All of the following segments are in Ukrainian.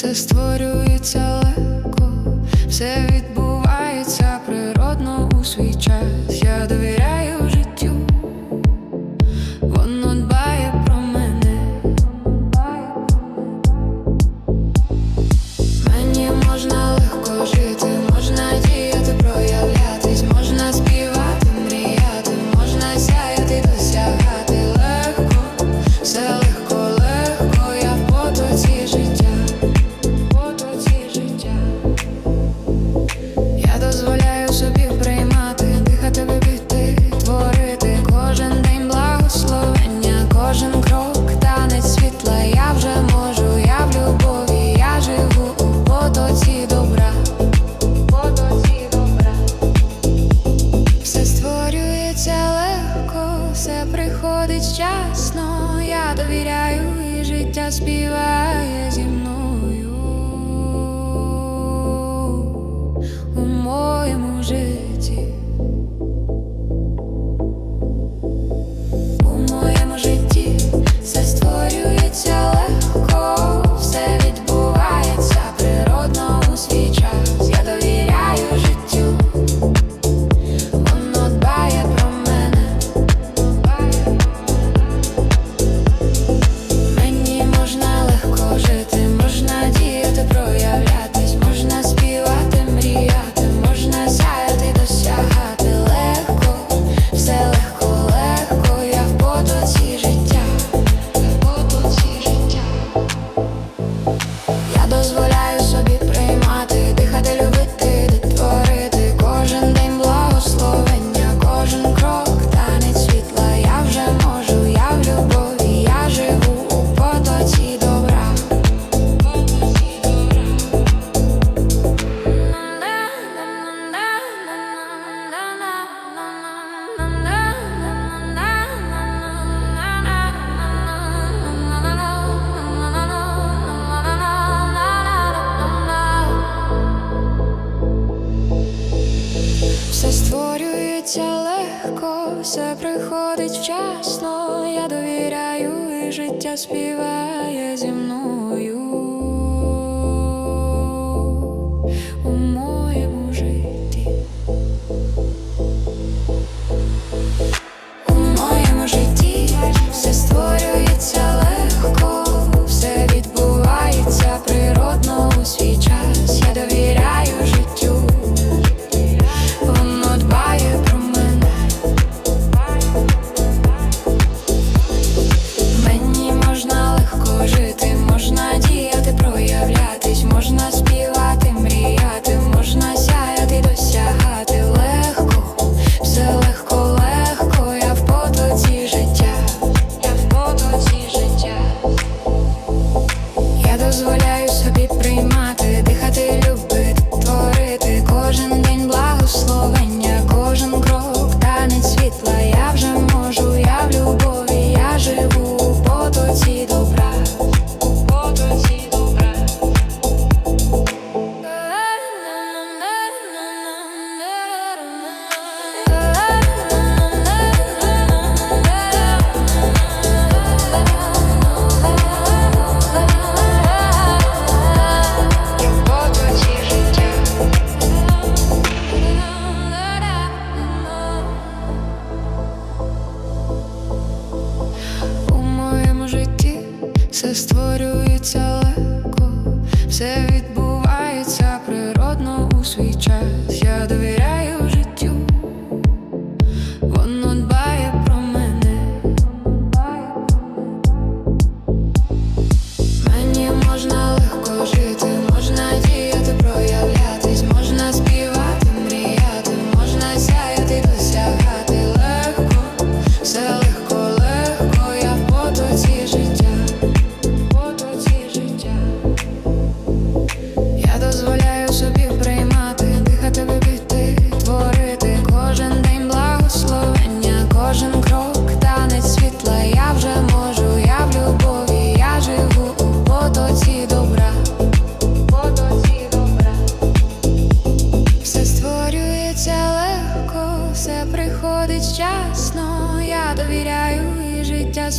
все створюється легко, все від. життя співає. все приходить вчасно, я довіряю, і життя співає зі мною. дозволяю собі приймати, дихати любов.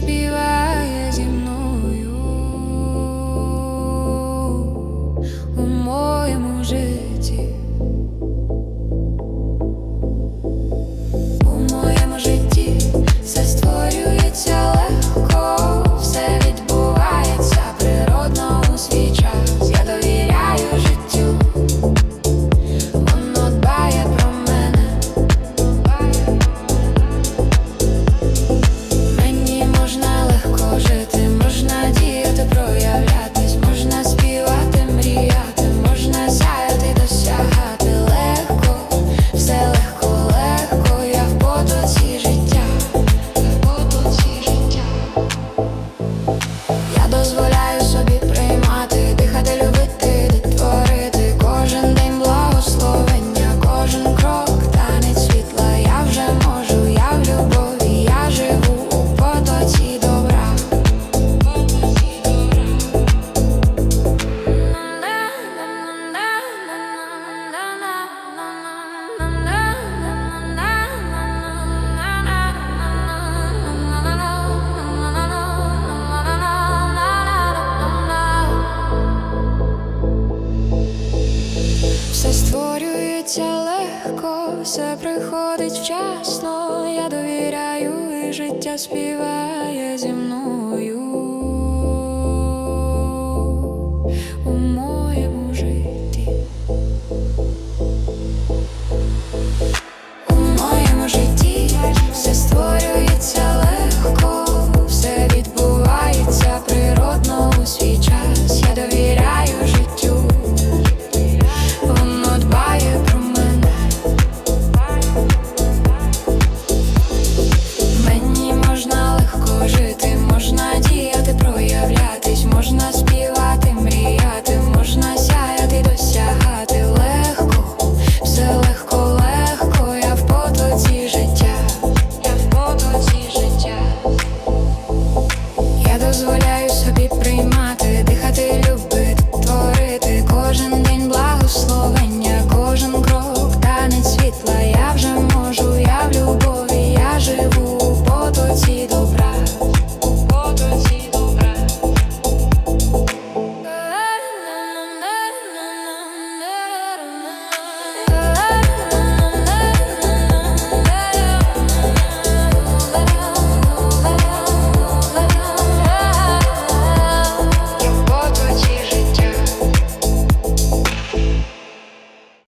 be wild. дається легко, все приходить вчасно, я довіряю, і життя співає зі мною.